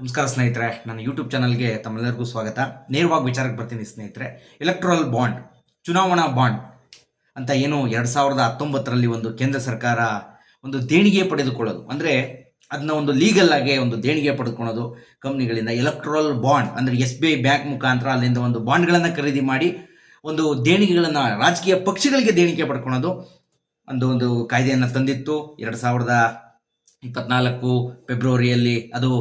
ನಮಸ್ಕಾರ ಸ್ನೇಹಿತರೆ, ನನ್ನ ಯೂಟ್ಯೂಬ್ ಚಾನಲ್ಗೆ ತಮ್ಮೆಲ್ಲರಿಗೂ ಸ್ವಾಗತ. ನೇರವಾಗಿ ವಿಚಾರಕ್ಕೆ ಬರ್ತೀನಿ ಸ್ನೇಹಿತರೆ ಎಲೆಕ್ಟ್ರಲ್ ಬಾಂಡ್ ಚುನಾವಣಾ ಬಾಂಡ್ ಅಂತ ಏನು ಎರಡು ಸಾವಿರದ ಹತ್ತೊಂಬತ್ತರಲ್ಲಿ ಒಂದು ಕೇಂದ್ರ ಸರ್ಕಾರ ಒಂದು ದೇಣಿಗೆ ಪಡೆದುಕೊಳ್ಳೋದು. ಅಂದರೆ ಅದನ್ನ ಒಂದು ಲೀಗಲ್ ಆಗಿ ಒಂದು ದೇಣಿಗೆ ಪಡೆದುಕೊಳ್ಳೋದು. ಕಂಪ್ನಿಗಳಿಂದ ಎಲೆಕ್ಟ್ರಲ್ ಬಾಂಡ್ ಅಂದರೆ ಎಸ್ ಬಿ ಐ ಬ್ಯಾಂಕ್ ಮುಖಾಂತರ ಅಲ್ಲಿಂದ ಒಂದು ಬಾಂಡ್ಗಳನ್ನು ಖರೀದಿ ಮಾಡಿ ಒಂದು ದೇಣಿಗೆಗಳನ್ನು ರಾಜಕೀಯ ಪಕ್ಷಗಳಿಗೆ ದೇಣಿಗೆ ಪಡ್ಕೊಳೋದು ಒಂದು ಒಂದು ಕಾಯ್ದೆಯನ್ನು ತಂದಿತ್ತು. ಎರಡು ಸಾವಿರದ ಇಪ್ಪತ್ನಾಲ್ಕು ಫೆಬ್ರವರಿಯಲ್ಲಿ ಅದು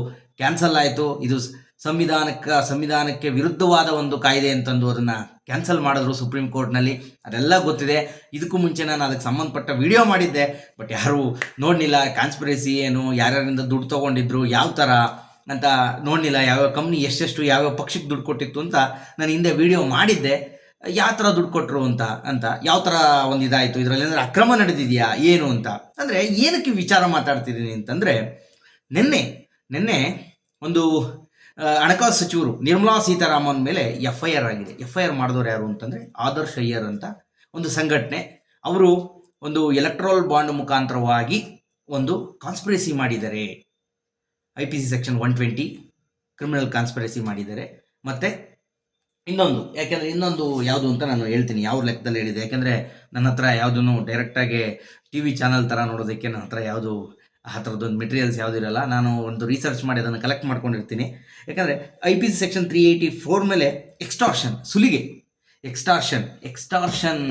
ಕ್ಯಾನ್ಸಲ್ ಆಯಿತು. ಇದು ಸಂವಿಧಾನಕ್ಕೆ ಸಂವಿಧಾನಕ್ಕೆ ವಿರುದ್ಧವಾದ ಒಂದು ಕಾಯ್ದೆ ಅಂತಂದು ಅದನ್ನು ಕ್ಯಾನ್ಸಲ್ ಮಾಡಿದ್ರು ಸುಪ್ರೀಂ ಕೋರ್ಟ್ನಲ್ಲಿ. ಅದೆಲ್ಲ ಗೊತ್ತಿದೆ. ಇದಕ್ಕೂ ಮುಂಚೆ ನಾನು ಅದಕ್ಕೆ ಸಂಬಂಧಪಟ್ಟ ವಿಡಿಯೋ ಮಾಡಿದ್ದೆ. ಬಟ್ ಯಾರು ನೋಡಲಿಲ್ಲ. ಕಾನ್ಸ್ಪಿರಸಿ ಏನು, ಯಾರ್ಯಾರಿಂದ ದುಡ್ಡು ತೊಗೊಂಡಿದ್ರು, ಯಾವ ಥರ ಅಂತ ನೋಡಲಿಲ್ಲ. ಯಾವ್ಯಾವ ಕಂಪ್ನಿ ಎಷ್ಟೆಷ್ಟು, ಯಾವ್ಯಾವ ಪಕ್ಷಕ್ಕೆ ದುಡ್ಡು ಕೊಟ್ಟಿತ್ತು ಅಂತ ನಾನು ಹಿಂದೆ ವಿಡಿಯೋ ಮಾಡಿದ್ದೆ. ಯಾವ ಥರ ದುಡ್ಡು ಕೊಟ್ಟರು ಅಂತ ಅಂತ ಯಾವ ಥರ ಒಂದು ಇದಾಯಿತು? ಇದರಲ್ಲಿ ಅಂದರೆ ಅಕ್ರಮ ನಡೆದಿದೆಯಾ? ಏನು ಅಂತ. ಅಂದರೆ ಏನಕ್ಕೆ ವಿಚಾರ ಮಾತಾಡ್ತಿದ್ದೀನಿ ಅಂತಂದರೆ, ನಿನ್ನೆ ನಿನ್ನೆ ಒಂದು ಹಣಕಾಸು ಸಚಿವರು ನಿರ್ಮಲಾ ಸೀತಾರಾಮನ್ ಮೇಲೆ ಎಫ್ ಐ ಆರ್ ಆಗಿದೆ. ಎಫ್ ಐ ಆರ್ ಮಾಡಿದವರು ಯಾರು ಅಂತಂದರೆ ಆದರ್ಶ ಅಯ್ಯರ್ ಅಂತ ಒಂದು ಸಂಘಟನೆ. ಅವರು ಒಂದು ಎಲೆಕ್ಟ್ರಾಲ್ ಬಾಂಡ್ ಮುಖಾಂತರವಾಗಿ ಒಂದು ಕಾನ್ಸ್ಪಿರಸಿ ಮಾಡಿದ್ದಾರೆ. I P C section one twenty criminal conspiracy ಮಾಡಿದ್ದಾರೆ. ಮತ್ತು ಇನ್ನೊಂದು, ಯಾಕೆಂದರೆ ಇನ್ನೊಂದು ಯಾವುದು ಅಂತ ನಾನು ಹೇಳ್ತೀನಿ. ಯಾವ ಲೆಕ್ಕದಲ್ಲಿ ಹೇಳಿದೆ? ಯಾಕೆಂದರೆ ನನ್ನ ಹತ್ರ ಯಾವುದೂ ಡೈರೆಕ್ಟಾಗಿ ಟಿ ವಿ ಚಾನಲ್ ಥರ ನೋಡೋದಕ್ಕೆ ನನ್ನ ಹತ್ರ ಯಾವುದು ಆ ಥರದ್ದೊಂದು ಮೆಟೀರಿಯಲ್ಸ್ ಯಾವುದಿರಲ್ಲ ನಾನು ಒಂದು ರಿಸರ್ಚ್ ಮಾಡಿ ಅದನ್ನು ಕಲೆಕ್ಟ್ ಮಾಡ್ಕೊಂಡಿರ್ತೀನಿ. ಯಾಕಂದರೆ I P C section three eighty four ಮೇಲೆ ಎಕ್ಸ್ಟಾರ್ಷನ್ ಸುಲಿಗೆ. ಎಕ್ಸ್ಟಾರ್ಷನ್ ಎಕ್ಸ್ಟಾರ್ಷನ್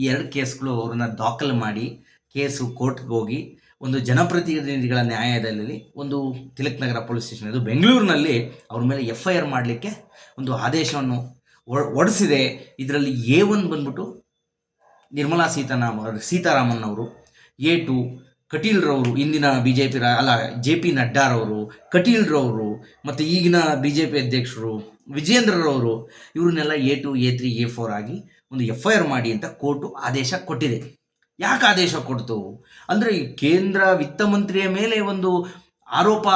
ಈ ಎರಡು ಕೇಸ್ಗಳು ಅವ್ರನ್ನ ದಾಖಲು ಮಾಡಿ ಕೇಸು ಕೋರ್ಟ್ಗೆ ಹೋಗಿ ಒಂದು ಜನಪ್ರತಿನಿಧಿಗಳ ನ್ಯಾಯಾಲಯದಲ್ಲಿ ಒಂದು ತಿಲಕ್ ನಗರ ಪೊಲೀಸ್ ಸ್ಟೇಷನ್ ಇದು ಬೆಂಗಳೂರಿನಲ್ಲಿ ಅವ್ರ ಮೇಲೆ ಎಫ್ ಐ ಆರ್ ಮಾಡಲಿಕ್ಕೆ ಒಂದು ಆದೇಶವನ್ನು ಹೊಡೆಸಿದೆ ಇದರಲ್ಲಿ ಎ ಒನ್ ಬಂದ್ಬಿಟ್ಟು ನಿರ್ಮಲಾ ಸೀತಾರಾಮ, ಸೀತಾರಾಮನ್ ಅವರು ಎ ಟು ಕಟೀಲ್ರವರು ಇಂದಿನ ಬಿ ಜೆ ಪಿ ಅಲ್ಲ, ಜೆ ಪಿ ನಡ್ಡಾರವರು ಕಟೀಲ್ರವರು ಮತ್ತು ಈಗಿನ ಬಿ ಜೆ ಪಿ ಅಧ್ಯಕ್ಷರು ವಿಜೇಂದ್ರರವರು ಇವ್ರನ್ನೆಲ್ಲ A two, A three, A four ಆಗಿ ಒಂದು ಎಫ್ ಐ ಆರ್ ಮಾಡಿ ಅಂತ ಕೋರ್ಟು ಆದೇಶ ಕೊಟ್ಟಿದೆ. ಯಾಕೆ ಆದೇಶ ಕೊಡ್ತು? ಅಂದರೆ ಕೇಂದ್ರ ವಿತ್ತ ಮಂತ್ರಿಯ ಮೇಲೆ ಒಂದು ಆರೋಪ,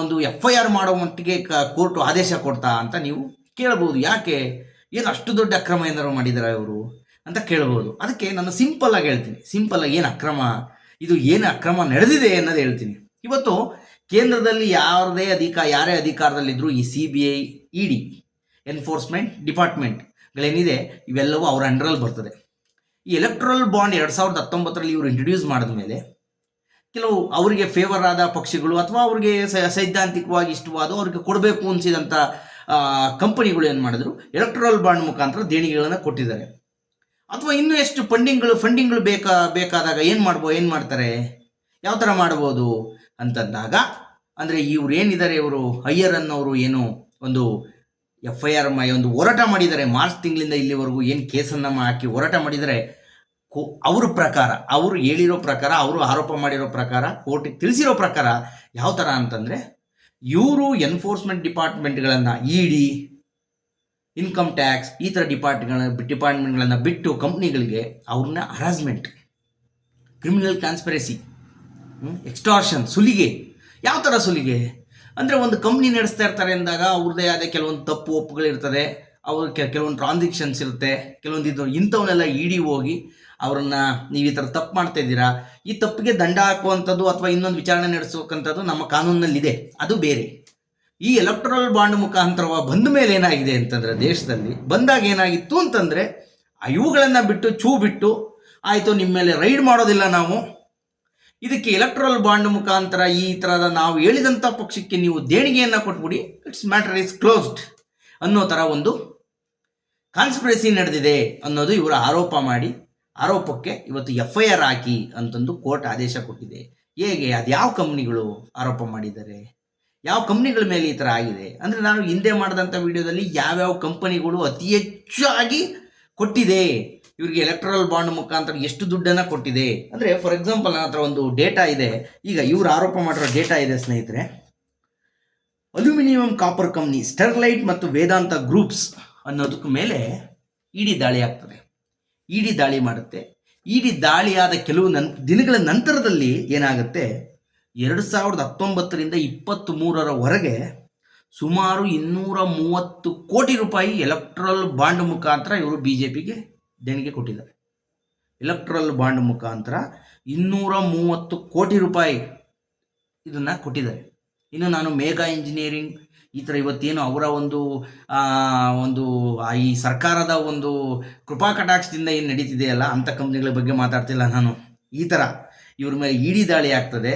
ಒಂದು ಎಫ್ ಐ ಆರ್ ಮಾಡೋ ಮಟ್ಟಿಗೆ ಕ ಕೋರ್ಟು ಆದೇಶ ಕೊಡ್ತಾ ಅಂತ ನೀವು ಕೇಳ್ಬೋದು. ಯಾಕೆ? ಏನು ಅಷ್ಟು ದೊಡ್ಡ ಅಕ್ರಮ ಏನಾರು ಮಾಡಿದಾರ ಇವರು ಅಂತ ಕೇಳ್ಬೋದು. ಅದಕ್ಕೆ ನಾನು ಸಿಂಪಲ್ ಆಗಿ ಹೇಳ್ತೀನಿ. ಸಿಂಪಲ್ ಆಗಿ ಏನು ಅಕ್ರಮ? ಇದು ಏನು ಅಕ್ರಮ ನಡೆದಿದೆ ಅನ್ನೋದು ಹೇಳ್ತೀನಿ. ಇವತ್ತು ಕೇಂದ್ರದಲ್ಲಿ ಯಾರದೇ ಅಧಿಕಾರ ಯಾರೇ ಅಧಿಕಾರದಲ್ಲಿದ್ದರೂ ಈ C B I E D enforcement ಡಿಪಾರ್ಟ್ಮೆಂಟ್ಗಳೇನಿದೆ ಇವೆಲ್ಲವೂ ಅವರ ಅಂಡರಲ್ಲಿ ಬರ್ತದೆ. ಈ ಎಲೆಕ್ಟ್ರಲ್ ಬಾಂಡ್ ಎರಡು ಸಾವಿರದ ಹತ್ತೊಂಬತ್ತರಲ್ಲಿ ಇವರು ಇಂಟ್ರೊಡ್ಯೂಸ್ ಮಾಡಿದ ಮೇಲೆ ಕೆಲವು ಅವರಿಗೆ ಫೇವರ್ ಆದ ಪಕ್ಷಿಗಳು ಅಥವಾ ಅವ್ರಿಗೆ ಸೈದ್ಧಾಂತಿಕವಾಗಿ ಇಷ್ಟವಾದ ಅವ್ರಿಗೆ ಕೊಡಬೇಕು ಅನಿಸಿದಂಥ ಕಂಪನಿಗಳು ಏನು ಮಾಡಿದ್ರು ಎಲೆಕ್ಟ್ರಲ್ ಬಾಂಡ್ ಮುಖಾಂತರ ದೇಣಿಗೆಗಳನ್ನು ಕೊಟ್ಟಿದ್ದಾರೆ. ಅಥವಾ ಇನ್ನೂ ಎಷ್ಟು ಫಂಡಿಂಗ್ಗಳು ಫಂಡಿಂಗ್ಗಳು ಬೇಕಾ, ಬೇಕಾದಾಗ ಏನು ಮಾಡ್ಬೋ, ಏನು ಮಾಡ್ತಾರೆ? ಯಾವ ಥರ ಮಾಡ್ಬೋದು ಅಂತಂದಾಗ, ಅಂದರೆ ಇವ್ರು ಏನಿದ್ದಾರೆ ಇವರು? ಅಯ್ಯರ್ ಅನ್ನೋರು ಏನು ಒಂದು ಎಫ್ ಐ ಆರ್ ಒಂದು ಹೋರಾಟ ಮಾಡಿದ್ದಾರೆ. ಮಾರ್ಚ್ ತಿಂಗಳಿಂದ ಇಲ್ಲಿವರೆಗೂ ಏನು ಕೇಸನ್ನು ಹಾಕಿ ಹೋರಾಟ ಮಾಡಿದರೆ ಕೋ, ಅವ್ರ ಪ್ರಕಾರ, ಅವರು ಹೇಳಿರೋ ಪ್ರಕಾರ, ಅವರು ಆರೋಪ ಮಾಡಿರೋ ಪ್ರಕಾರ ಕೋರ್ಟಿಗೆ ತಿಳಿಸಿರೋ ಪ್ರಕಾರ, ಯಾವ ಥರ ಅಂತಂದರೆ, ಇವರು ಎನ್ಫೋರ್ಸ್ಮೆಂಟ್ ಡಿಪಾರ್ಟ್ಮೆಂಟ್ಗಳನ್ನು ಇ ಡಿ ಇನ್ಕಮ್ ಟ್ಯಾಕ್ಸ್ ಈ ಥರ ಡಿಪಾರ್ಟ್ಗಳ ಡಿಪಾರ್ಟ್ಮೆಂಟ್ಗಳನ್ನು ಬಿಟ್ಟು ಕಂಪ್ನಿಗಳಿಗೆ ಅವ್ರನ್ನ ಹರಾಸ್ಮೆಂಟ್ ಕ್ರಿಮಿನಲ್ ಕಾನ್ಸ್ಪಿರಸಿ ಎಕ್ಸ್ಟಾರ್ಷನ್ ಸುಲಿಗೆ. ಯಾವ ಥರ ಸುಲಿಗೆ? ಅಂದರೆ ಒಂದು ಕಂಪ್ನಿ ನಡೆಸ್ತಾ ಇರ್ತಾರೆ ಅಂದಾಗ ಅವ್ರದ್ದೇ ಆದ ಕೆಲವೊಂದು ತಪ್ಪು ಒಪ್ಪುಗಳಿರ್ತದೆ ಅವ್ರ ಕೆಲವೊಂದು ಟ್ರಾನ್ಸಾಕ್ಷನ್ಸ್ ಇರುತ್ತೆ, ಕೆಲವೊಂದು ಇದು ಇಂಥವನ್ನೆಲ್ಲ ಇಡಿ ಹೋಗಿ ಅವರನ್ನು ನೀವು ಈ ಥರ ತಪ್ಪು ಮಾಡ್ತಾ ಇದ್ದೀರಾ, ಈ ತಪ್ಪಿಗೆ ದಂಡ ಹಾಕುವಂಥದ್ದು ಅಥವಾ ಇನ್ನೊಂದು ವಿಚಾರಣೆ ನಡೆಸೋಕ್ಕಂಥದ್ದು ನಮ್ಮ ಕಾನೂನಿನಲ್ಲಿದೆ, ಅದು ಬೇರೆ. ಈ ಎಲೆಕ್ಟ್ರಲ್ ಬಾಂಡ್ ಮುಖಾಂತರ ಬಂದ ಮೇಲೆ ಏನಾಗಿದೆ ಅಂತಂದರೆ ದೇಶದಲ್ಲಿ ಬಂದಾಗ ಏನಾಗಿತ್ತು ಅಂತಂದರೆ ಇವುಗಳನ್ನು ಬಿಟ್ಟು ಚೂ ಬಿಟ್ಟು, ಆಯಿತು ನಿಮ್ಮ ಮೇಲೆ ರೈಡ್ ಮಾಡೋದಿಲ್ಲ ನಾವು. ಇದಕ್ಕೆ ಎಲೆಕ್ಟ್ರಲ್ ಬಾಂಡ್ ಮುಖಾಂತರ ಈ ಥರದ ನಾವು ಹೇಳಿದಂಥ ಪಕ್ಷಕ್ಕೆ ನೀವು ದೇಣಿಗೆಯನ್ನು ಕೊಟ್ಬಿಡಿ. ಇಟ್ಸ್ ಮ್ಯಾಟರ್ ಇಸ್ ಕ್ಲೋಸ್ಡ್ ಅನ್ನೋ ಥರ ಒಂದು ಕಾನ್ಸ್ಪಿರಸಿ ನಡೆದಿದೆ ಅನ್ನೋದು ಇವರ ಆರೋಪ ಮಾಡಿ, ಆರೋಪಕ್ಕೆ ಇವತ್ತು ಎಫ್ ಐ ಆರ್ ಹಾಕಿ ಅಂತಂದು ಕೋರ್ಟ್ ಆದೇಶ ಕೊಟ್ಟಿದೆ. ಹೇಗೆ ಅದು ಯಾವ ಕಂಪ್ನಿಗಳು ಆರೋಪ ಮಾಡಿದ್ದಾರೆ? ಯಾವ ಕಂಪ್ನಿಗಳ ಮೇಲೆ ಈ ಥರ ಆಗಿದೆ? ಅಂದರೆ ನಾನು ಹಿಂದೆ ಮಾಡಿದಂಥ ವಿಡಿಯೋದಲ್ಲಿ ಯಾವ್ಯಾವ ಕಂಪನಿಗಳು ಅತಿ ಹೆಚ್ಚಾಗಿ ಕೊಟ್ಟಿದೆ? ಇವರಿಗೆ ಎಲೆಕ್ಟ್ರಲ್ ಬಾಂಡ್ ಮುಖಾಂತರ ಎಷ್ಟು ದುಡ್ಡನ್ನು ಕೊಟ್ಟಿದೆ? ಅಂದರೆ ಫಾರ್ ಎಕ್ಸಾಂಪಲ್ ನನ್ನ ಹತ್ರ ಒಂದು ಡೇಟಾ ಇದೆ. ಈಗ ಇವರು ಆರೋಪ ಮಾಡಿರೋ ಡೇಟಾ ಇದೆ ಸ್ನೇಹಿತರೆ. ಅಲ್ಯೂಮಿನಿಯಂ ಕಾಪರ್ ಕಂಪ್ನಿ ಸ್ಟರ್ಲೈಟ್ ಮತ್ತು ವೇದಾಂತ ಗ್ರೂಪ್ಸ್ ಅನ್ನೋದಕ್ಕೆ ಮೇಲೆ ಇಡಿ ದಾಳಿ ಆಗ್ತದೆ. ಇಡಿ ದಾಳಿ ಮಾಡುತ್ತೆ. ಇಡಿ ದಾಳಿಯಾದ ಕೆಲವು ನನ್ ದಿನಗಳ ನಂತರದಲ್ಲಿ ಏನಾಗುತ್ತೆ? ಎರಡು ಸಾವಿರದ ಹತ್ತೊಂಬತ್ತರಿಂದ ಇಪ್ಪತ್ತ್ ಮೂರರವರೆಗೆ ಸುಮಾರು ಇನ್ನೂರ ಮೂವತ್ತು ಕೋಟಿ ರೂಪಾಯಿ ಎಲೆಕ್ಟ್ರಲ್ ಬಾಂಡ್ ಮುಖಾಂತರ ಇವರು ಬಿ ಜೆ ಪಿಗೆ ದೇಣಿಗೆ ಕೊಟ್ಟಿದ್ದಾರೆ. ಎಲೆಕ್ಟ್ರಲ್ ಬಾಂಡ್ ಮುಖಾಂತರ ಇನ್ನೂರ ಮೂವತ್ತು ಕೋಟಿ ರೂಪಾಯಿ ಇದನ್ನು ಕೊಟ್ಟಿದ್ದಾರೆ. ಇನ್ನು ನಾನು ಮೇಘಾ ಇಂಜಿನಿಯರಿಂಗ್ ಈ ಥರ ಇವತ್ತೇನು ಅವರ ಒಂದು ಒಂದು ಈ ಸರ್ಕಾರದ ಒಂದು ಕೃಪಾ ಕಟಾಕ್ಷದಿಂದ ಏನು ನಡೀತಿದೆಯಲ್ಲ ಅಂಥ ಕಂಪ್ನಿಗಳ ಬಗ್ಗೆ ಮಾತಾಡ್ತಿಲ್ಲ ನಾನು. ಈ ಥರ ಇವ್ರ ಮೇಲೆ ಇಡಿ ದಾಳಿ ಆಗ್ತದೆ.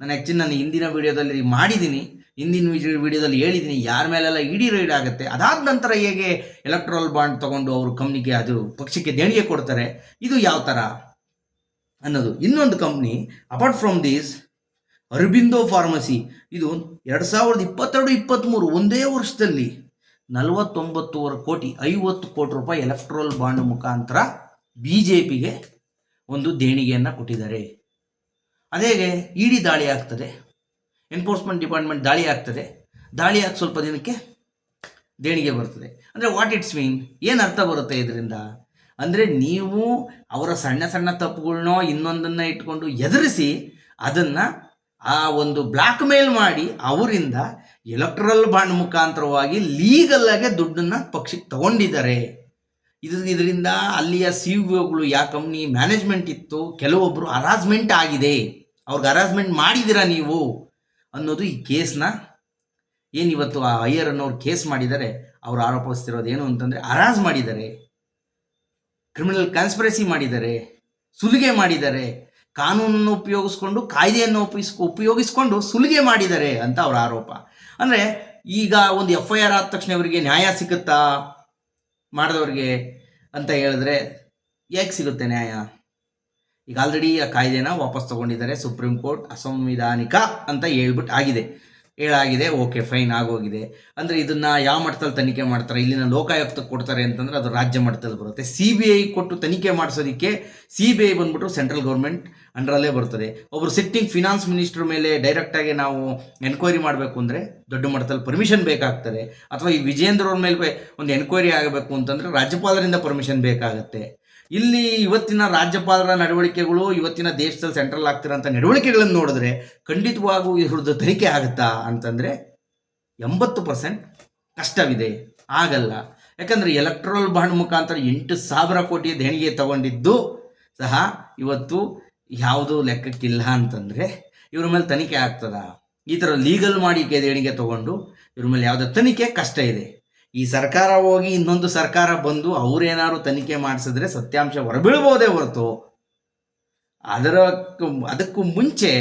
ನಾನು ಆ್ಯಕ್ಚುಲಿ ನಾನು ಹಿಂದಿನ ವಿಡಿಯೋದಲ್ಲಿ ಮಾಡಿದ್ದೀನಿ. ಹಿಂದಿನ ವಿಡಿಯೋದಲ್ಲಿ ಹೇಳಿದ್ದೀನಿ. ಯಾರ ಮೇಲೆಲ್ಲ ಇಡಿ ರೈಡ್ ಆಗುತ್ತೆ. ಅದಾದ ನಂತರ ಹೇಗೆ ಎಲೆಕ್ಟ್ರಲ್ ಬಾಂಡ್ ತಗೊಂಡು ಅವರು ಕಂಪ್ನಿಗೆ ಅದು ಪಕ್ಷಕ್ಕೆ ದೇಣಿಗೆ ಕೊಡ್ತಾರೆ, ಇದು ಯಾವ ಥರ ಅನ್ನೋದು. ಇನ್ನೊಂದು company apart from these Aurobindo pharmacy ಇದು ಎರಡು ಸಾವಿರದ ಇಪ್ಪತ್ತೆರಡು ಇಪ್ಪತ್ತ್ಮೂರು ಒಂದೇ ವರ್ಷದಲ್ಲಿ ನಲವತ್ತೊಂಬತ್ತುವರೆ ಕೋಟಿ ಐವತ್ತು ಕೋಟಿ ರೂಪಾಯಿ ಎಲೆಕ್ಟ್ರಲ್ ಬಾಂಡ್ ಮುಖಾಂತರ ಬಿ ಜೆ ಪಿಗೆ ಒಂದು ದೇಣಿಗೆಯನ್ನು ಕೊಟ್ಟಿದ್ದಾರೆ. ಅದೇಗೆ ಇಡಿ ದಾಳಿ ಆಗ್ತದೆ. ಎನ್ಫೋರ್ಸ್ಮೆಂಟ್ ಡಿಪಾರ್ಟ್ಮೆಂಟ್ ದಾಳಿ ಆಗ್ತದೆ. ದಾಳಿ ಆಗಿ ಸ್ವಲ್ಪ ದಿನಕ್ಕೆ ದೇಣಿಗೆ ಬರ್ತದೆ. ಅಂದರೆ ವಾಟ್ ಇಟ್ಸ್ ಮೀನ್ ಏನು ಅರ್ಥ ಬರುತ್ತೆ ಇದರಿಂದ? ಅಂದರೆ ನೀವು ಅವರ ಸಣ್ಣ ಸಣ್ಣ ತಪ್ಪುಗಳನ್ನೋ ಇನ್ನೊಂದನ್ನು ಇಟ್ಕೊಂಡು ಎದುರಿಸಿ ಅದನ್ನು ಆ ಒಂದು ಬ್ಲ್ಯಾಕ್ ಮೇಲ್ ಮಾಡಿ ಅವರಿಂದ ಎಲೆಕ್ಟ್ರಲ್ ಬಾಂಡ್ ಮುಖಾಂತರವಾಗಿ ಲೀಗಲ್ಲಾಗೆ ದುಡ್ಡನ್ನು ಪಕ್ಷಕ್ಕೆ ತಗೊಂಡಿದ್ದಾರೆ. ಇದು ಇದರಿಂದ ಅಲ್ಲಿಯ ಸಿ ಒಗಳು ಯಾ ಕಂಪ್ನಿ ಮ್ಯಾನೇಜ್ಮೆಂಟ್ ಇತ್ತು ಕೆಲವೊಬ್ಬರು ಹರಾಸ್ಮೆಂಟ್ ಆಗಿದೆ. ಅವ್ರಿಗೆ ಹರಾಸ್ಮೆಂಟ್ ಮಾಡಿದ್ದೀರಾ ನೀವು ಅನ್ನೋದು ಈ ಕೇಸ್ನ ಇವತ್ತು ಆ ಅಯ್ಯರ್ ಅನ್ನೋರು ಕೇಸ್ ಮಾಡಿದ್ದಾರೆ, ಅವ್ರು ಆರೋಪಿಸ್ತಿರೋದು ಏನು ಅಂತಂದರೆ ಹರಾಜ್ ಮಾಡಿದ್ದಾರೆ ಕ್ರಿಮಿನಲ್ ಕಾನ್ಸ್ಪಿರಸಿ ಮಾಡಿದ್ದಾರೆ, ಸುಲಿಗೆ ಮಾಡಿದ್ದಾರೆ, ಕಾನೂನನ್ನು ಉಪಯೋಗಿಸ್ಕೊಂಡು, ಕಾಯ್ದೆಯನ್ನು ಉಪಯೋಗಿಸ್, ಉಪಯೋಗಿಸ್ಕೊಂಡು ಸುಲಿಗೆ ಮಾಡಿದ್ದಾರೆ ಅಂತ ಅವರ ಆರೋಪ. ಅಂದರೆ ಈಗ ಒಂದು ಎಫ್ ಐ ಆರ್ ಆದ ತಕ್ಷಣ ಅವರಿಗೆ ನ್ಯಾಯ ಸಿಗುತ್ತಾ? ಮಾಡಿದವ್ರಿಗೆ ಅಂತ ಹೇಳಿದ್ರೆ, ಯಾಕೆ ಸಿಗುತ್ತೆ ನ್ಯಾಯ? ಈಗ ಆಲ್ರೆಡಿ ಆ ಕಾಯ್ದೆನ ವಾಪಸ್ ತಗೊಂಡಿದ್ದಾರೆ ಸುಪ್ರೀಂ ಕೋರ್ಟ್ ಅಸಂವಿಧಾನಿಕ ಅಂತ ಹೇಳ್ಬಿಟ್ಟು ಆಗಿದೆ. ಹೇಳಾಗಿದೆ ಓಕೆ ಫೈನ್ ಆಗೋಗಿದೆ. ಅಂದರೆ ಇದನ್ನು ಯಾವ ಮಟ್ಟದಲ್ಲಿ ತನಿಖೆ ಮಾಡ್ತಾರೆ, ಇಲ್ಲಿನ ಲೋಕಾಯುಕ್ತಕ್ಕೆ ಕೊಡ್ತಾರೆ ಅಂತಂದರೆ ಅದು ರಾಜ್ಯ ಮಟ್ಟದಲ್ಲಿ ಬರುತ್ತೆ. ಸಿ ಬಿ ಐ ಕೊಟ್ಟು ತನಿಖೆ ಮಾಡಿಸೋದಕ್ಕೆ ಸಿ ಬಿ ಐ ಬಂದ್ಬಿಟ್ಟು ಸೆಂಟ್ರಲ್ ಗೌರ್ಮೆಂಟ್ ಅಂಡರಲ್ಲೇ ಬರ್ತದೆ. ಒಬ್ಬರು ಸಿಟ್ಟಿಂಗ್ ಫಿನಾನ್ಸ್ ಮಿನಿಸ್ಟರ್ ಮೇಲೆ ಡೈರೆಕ್ಟಾಗಿ ನಾವು ಎನ್ಕ್ವೈರಿ ಮಾಡಬೇಕು ಅಂದರೆ ದೊಡ್ಡ ಮಟ್ಟದಲ್ಲಿ ಪರ್ಮಿಷನ್ ಬೇಕಾಗ್ತದೆ. ಅಥವಾ ಈ ವಿಜೇಂದ್ರ ಅವ್ರ ಮೇಲೆ ಒಂದು ಎನ್ಕ್ವೈರಿ ಆಗಬೇಕು ಅಂತಂದರೆ ರಾಜ್ಯಪಾಲರಿಂದ ಪರ್ಮಿಷನ್ ಬೇಕಾಗುತ್ತೆ. ಇಲ್ಲಿ ಇವತ್ತಿನ ರಾಜ್ಯಪಾಲರ ನಡವಳಿಕೆಗಳು ಇವತ್ತಿನ ದೇಶದಲ್ಲಿ ಸೆಂಟ್ರಲ್ ಆಗ್ತಿರೋಂಥ ನಡವಳಿಕೆಗಳನ್ನು ನೋಡಿದ್ರೆ ಖಂಡಿತವಾಗೂ ಇವ್ರದ್ದು ತನಿಖೆ ಆಗುತ್ತಾ ಅಂತಂದರೆ ಎಂಬತ್ತು ಪರ್ಸೆಂಟ್ ಕಷ್ಟವಿದೆ. ಆಗಲ್ಲ. ಯಾಕಂದರೆ ಎಲೆಕ್ಟ್ರಲ್ ಬಾಂಡ್ ಮುಖಾಂತರ ಎಂಟು ಸಾವಿರ ಕೋಟಿ ದೇಣಿಗೆ ತಗೊಂಡಿದ್ದು ಸಹ ಇವತ್ತು ಯಾವುದು ಲೆಕ್ಕಕ್ಕಿಲ್ಲ ಅಂತಂದರೆ ಇವ್ರ ಮೇಲೆ ತನಿಖೆ ಆಗ್ತದ? ಈ ಥರ ಲೀಗಲ್ ಮಾಡಿ ದೇಣಿಗೆ ತಗೊಂಡು ಇವ್ರ ಮೇಲೆ ಯಾವುದೇ ತನಿಖೆ ಕಷ್ಟ ಇದೆ. ಈ ಸರ್ಕಾರ ಹೋಗಿ ಇನ್ನೊಂದು ಸರ್ಕಾರ ಬಂದು ಅವರೇನಾದ್ರು ತನಿಖೆ ಮಾಡಿಸಿದ್ರೆ ಸತ್ಯಾಂಶ ಹೊರಬೀಳ್ಬೋದೇ ಹೊರತು. ಅದರ ಅದಕ್ಕೂ ಮುಂಚೆ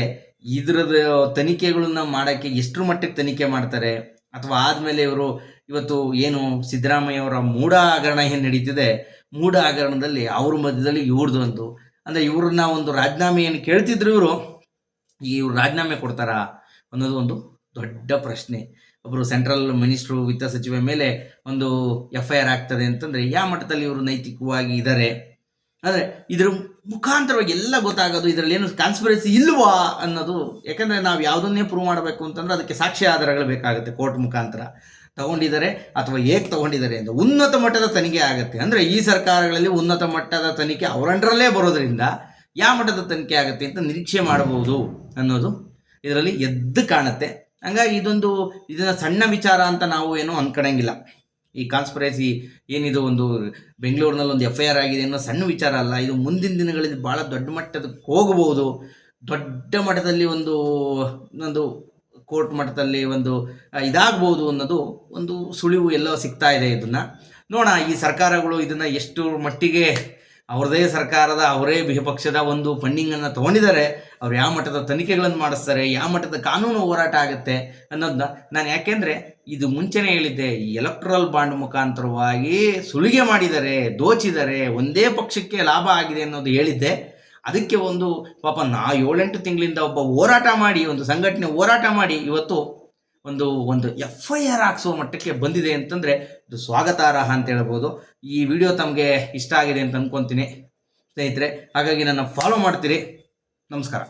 ಇದ್ರದ ತನಿಖೆಗಳನ್ನ ಮಾಡೋಕ್ಕೆ ಎಷ್ಟರ ಮಟ್ಟಿಗೆ ತನಿಖೆ ಮಾಡ್ತಾರೆ? ಅಥವಾ ಆದಮೇಲೆ ಇವರು ಇವತ್ತು ಏನು ಸಿದ್ದರಾಮಯ್ಯ ಅವರ ಮೂಢ ಹಗರಣ ಏನು ನಡೀತಿದೆ? ಮೂಢ ಹಗರಣದಲ್ಲಿ ಅವ್ರ ಮಧ್ಯದಲ್ಲಿ ಇವ್ರದ್ದು ಒಂದು. ಅಂದರೆ ಇವ್ರನ್ನ ಒಂದು ರಾಜೀನಾಮೆ ಏನು ಕೇಳ್ತಿದ್ರು ಇವರು. ಇವ್ರು ರಾಜೀನಾಮೆ ಕೊಡ್ತಾರಾ ಅನ್ನೋದು ಒಂದು ದೊಡ್ಡ ಪ್ರಶ್ನೆ. ಒಬ್ಬರು ಸೆಂಟ್ರಲ್ ಮಿನಿಸ್ಟ್ರು ವಿತ್ತ ಸಚಿವ ಮೇಲೆ ಒಂದು ಎಫ್ ಐ ಆರ್ ಆಗ್ತದೆ ಅಂತಂದರೆ ಯಾವ ಮಟ್ಟದಲ್ಲಿ ಇವರು ನೈತಿಕವಾಗಿ ಇದ್ದಾರೆ ಆದರೆ ಇದರ ಮುಖಾಂತರವಾಗಿ ಎಲ್ಲ ಗೊತ್ತಾಗೋದು ಇದರಲ್ಲಿ ಏನು ಕಾನ್ಸ್ಪಿರಸಿ ಇಲ್ವಾ ಅನ್ನೋದು. ಯಾಕಂದರೆ ನಾವು ಯಾವುದನ್ನೇ ಪ್ರೂವ್ ಮಾಡಬೇಕು ಅಂತಂದ್ರೆ ಅದಕ್ಕೆ ಸಾಕ್ಷ್ಯ ಆಧಾರಗಳು ಬೇಕಾಗುತ್ತೆ ಕೋರ್ಟ್ ಮುಖಾಂತರ. ತಗೊಂಡಿದ್ದಾರೆ ಅಥವಾ ಹೇಗೆ ತಗೊಂಡಿದ್ದಾರೆ ಅಂತ. ಉನ್ನತ ಮಟ್ಟದ ತನಿಖೆ ಆಗುತ್ತೆ. ಅಂದರೆ ಈ ಸರ್ಕಾರಗಳಲ್ಲಿ ಉನ್ನತ ಮಟ್ಟದ ತನಿಖೆ ಅವರಂಡ್ರಲ್ಲೇ ಬರೋದರಿಂದ ಯಾವ ಮಟ್ಟದ ತನಿಖೆ ಆಗುತ್ತೆ ಅಂತ ನಿರೀಕ್ಷೆ ಮಾಡಬಹುದು ಅನ್ನೋದು. ಇದರಲ್ಲಿ ಎದ್ದು ಕಾಣುತ್ತೆ. ಹಂಗಾಗಿ ಇದೊಂದು, ಇದನ್ನ ಸಣ್ಣ ವಿಚಾರ ಅಂತ ನಾವು ಏನೂ ಅನ್ಕಡಂಗಿಲ್ಲ ಈ ಕಾನ್ಸ್ಪಿರಸಿ ಏನಿದು ಒಂದು ಬೆಂಗಳೂರಿನಲ್ಲಿ ಒಂದು ಎಫ್ ಐ ಆರ್ ಆಗಿದೆ ಅನ್ನೋ ಸಣ್ಣ ವಿಚಾರ ಅಲ್ಲ. ಇದು ಮುಂದಿನ ದಿನಗಳಲ್ಲಿ ಭಾಳ ದೊಡ್ಡ ಮಟ್ಟದಕ್ಕೆ ಹೋಗಬಹುದು ದೊಡ್ಡ ಮಟ್ಟದಲ್ಲಿ ಒಂದು ಒಂದು ಕೋರ್ಟ್ ಮಟ್ಟದಲ್ಲಿ ಒಂದು ಇದಾಗ್ಬೋದು ಅನ್ನೋದು ಒಂದು ಸುಳಿವು ಎಲ್ಲೋ ಸಿಗ್ತಾ ಇದೆ ಇದನ್ನ. ನೋಡೋಣ, ಈ ಸರ್ಕಾರಗಳು ಇದನ್ನ ಎಷ್ಟು ಮಟ್ಟಿಗೆ ಅವ್ರದೇ ಸರ್ಕಾರದ, ಅವರೇ ವಿಪಕ್ಷದ ಒಂದು ಫಂಡಿಂಗನ್ನು ತಗೊಂಡಿದ್ದಾರೆ. ಅವ್ರು ಯಾವ ಮಟ್ಟದ ತನಿಖೆಗಳನ್ನು ಮಾಡಿಸ್ತಾರೆ, ಯಾವ ಮಟ್ಟದ ಕಾನೂನು ಹೋರಾಟ ಆಗುತ್ತೆ ಅನ್ನೋದನ್ನ ನಾನು ಯಾಕೆಂದರೆ ಇದು ಮುಂಚೆನೇ ಹೇಳಿದ್ದೆ, ಈ ಎಲೆಕ್ಟ್ರಲ್ ಬಾಂಡ್ ಮುಖಾಂತರವಾಗಿ ಸುಲಿಗೆ ಮಾಡಿದ್ದಾರೆ ದೋಚಿದರೆ ಒಂದೇ ಪಕ್ಷಕ್ಕೆ ಲಾಭ ಆಗಿದೆ ಅನ್ನೋದು ಹೇಳಿದ್ದೆ. ಅದಕ್ಕೆ ಒಂದು ಪಾಪ ನಾ ಏಳೆಂಟು ತಿಂಗಳಿಂದ ಒಬ್ಬ ಹೋರಾಟ ಮಾಡಿ, ಒಂದು ಸಂಘಟನೆ ಹೋರಾಟ ಮಾಡಿ ಇವತ್ತು ಒಂದು ಒಂದು ಎಫ್ ಐ ಆರ್ ಹಾಕ್ಸೋ ಮಟ್ಟಕ್ಕೆ ಬಂದಿದೆ ಅಂತಂದರೆ ಇದು ಸ್ವಾಗತಾರ್ಹ ಅಂತ ಹೇಳ್ಬೋದು. ಈ ವಿಡಿಯೋ ತಮಗೆ ಇಷ್ಟ ಆಗಿದೆ ಅಂತ ಅನ್ಕೊಂತೀನಿ. ಸ್ನೇಹಿತರೆ, ಹಾಗಾಗಿ ನನ್ನ ಫಾಲೋ ಮಾಡ್ತೀರಿ. ನಮಸ್ಕಾರ.